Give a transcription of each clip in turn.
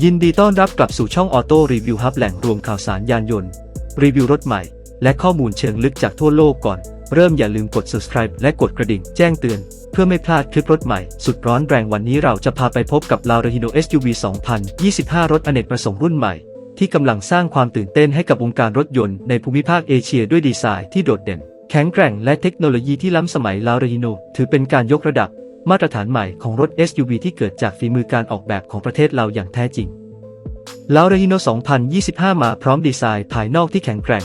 ยินดีต้อนรับกลับสู่ช่องออโต้รีวิวฮับแหล่งรวมข่าวสารยานยนต์ รีวิวรถใหม่ และข้อมูลเชิงลึกจากทั่วโลกก่อน เริ่มอย่าลืมกด subscribe และกดกระดิ่งแจ้งเตือน เพื่อไม่พลาดคลิปรถใหม่ สุดร้อนแรงวันนี้เราจะพาไปพบกับ l a r e h i n o SUV 2025 รถอเนกประสงค์รุ่นใหม่ ที่กำลังสร้างความตื่นเต้นให้กับวงการรถยนต์ในภูมิภาคเอเชียด้วยดีไซน์ที่โดดเด่น แข็งแกร่งและเทคโนโลยีที่ล้ำสมัย l a r e h i n o ถือเป็นการยกระดับ มาตรฐานใหม่ของรถ SUV ที่เกิดจากฝีมือการออกแบบของประเทศเราอย่างแท้จริงลาวเรฮิโน 2025 มาพร้อมดีไซน์ภายนอกที่แข็งแกร่ง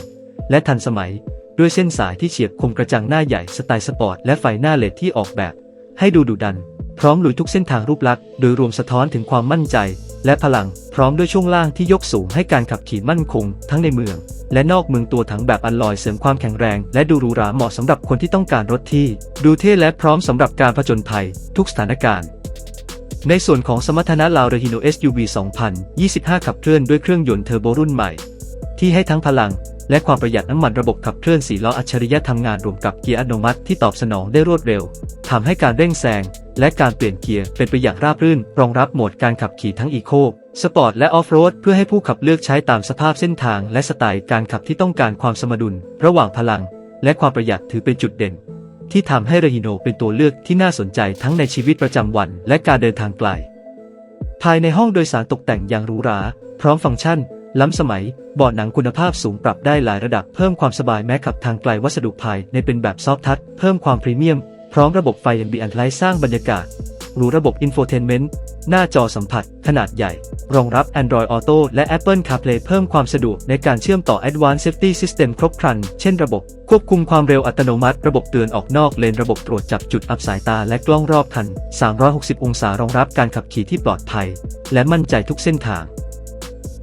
และทันสมัย ด้วยเส้นสายที่เฉียบคมกระจังหน้าใหญ่สไตล์สปอร์ตและไฟหน้าเลดที่ออกแบบ ให้ดูดุดัน พร้อมลุยทุกเส้นทางรูปลักษณ์โดยรวมสะท้อนถึงความมั่นใจ และพลัง พร้อมด้วยช่วงล่างที่ยกสูงให้การขับขี่มั่นคง ทั้งในเมือง และนอกเมืองตัวถังแบบอัลลอยเสริมความแข็งแรง และดูหรูหราเหมาะสำหรับคนที่ต้องการรถที่ ดูเท่และพร้อมสำหรับการผจญภัย ทุกสถานการณ์ในส่วนของสมรรถนะลาวเรฮิโน SUV 2025 ขับเคลื่อนด้วยเครื่องยนต์เทอร์โบรุ่นใหม่ ที่ให้ทั้งพลัง และความประหยัดน้ำมันระบบขับเคลื่อน4ล้ออัจฉริยะทำงานรวมกับเกียร์อัตโนมัติที่ตอบสนองได้รวดเร็วทำให้การเร่งแซงและการเปลี่ยนเกียร์เป็นไปอย่างราบรื่น รองรับโหมดการขับขี่ทั้งอีโคสปอร์ตและออฟโรดเพื่อให้ผู้ขับเลือกใช้ตามสภาพเส้นทาง และสไตล์การขับที่ต้องการความสมดุล ระหว่างพลัง และความประหยัดถือเป็นจุดเด่น ที่ทำให้เรฮิโนเป็นตัวเลือกที่น่าสนใจทั้งในชีวิตประจำวัน และการเดินทางไกล ภายในห้องโดยสารตกแต่งอย่างหรูหรา พร้อมฟังก์ชัน ล้ำสมัยเบาะหนังคุณภาพสูงปรับได้หลายระดับเพิ่มความสบายแม้ขับทางไกลวัสดุภายในเป็นแบบซอฟทัชเพิ่มความพรีเมียม พร้อมระบบไฟ Ambient Light สร้างบรรยากาศหรูระบบ Infotainment หน้าจอสัมผัส ขนาดใหญ่ รองรับ Android Auto และ Apple CarPlay เพิ่มความสะดวกในการเชื่อมต่อ Advanced Safety System ครบครัน เช่นระบบ ควบคุมความเร็วอัตโนมัติ ระบบเตือนออกนอกเลนระบบตรวจจับจุดอับสายตาและกล้องรอบคัน 360 องศารองรับการขับขี่ที่ปลอดภัย และมั่นใจทุกเส้นทาง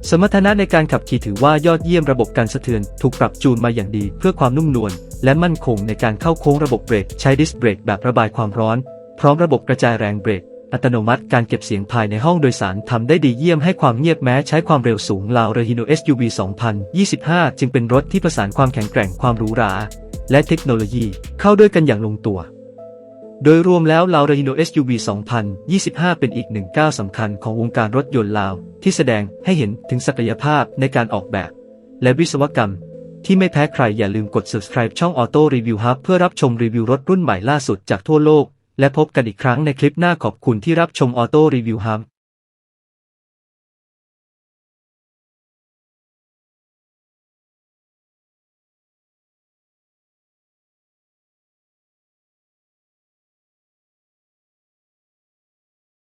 สมรรถนะในการขับขี่ถือว่ายอดเยี่ยมระบบการสะเทือน ถูกปรับจูนมาอย่างดีเพื่อความนุ่มนวลและมั่นคงในการเข้าโค้งระบบเบรกใช้ดิสเบรกแบบระบายความร้อน พร้อมระบบกระจายแรงเบรก อัตโนมัติการเก็บเสียงภายในห้องโดยสารทำได้ดีเยี่ยมให้ความเงียบแม้ใช้ความเร็วสูงลาวเรฮิโน SUV 2025 จึงเป็นรถที่ประสานความแข็งแกร่งความหรูหรา และเทคโนโลยีเข้าด้วยกันอย่างลงตัว โดยรวมแล้วลาวเรฮิโน SUV 2025 เป็นอีกหนึ่งก้าวสำคัญของวงการรถยนต์ลาว ที่แสดงให้เห็นถึงศักยภาพในการออกแบบ และวิศวกรรม ที่ไม่แพ้ใครอย่าลืมกด subscribe ช่อง Auto Review Hub เพื่อรับชมรีวิวรถรุ่นใหม่ล่าสุดจากทั่วโลก และพบกันอีกครั้งในคลิปหน้าขอบคุณที่รับชม Auto Review Hub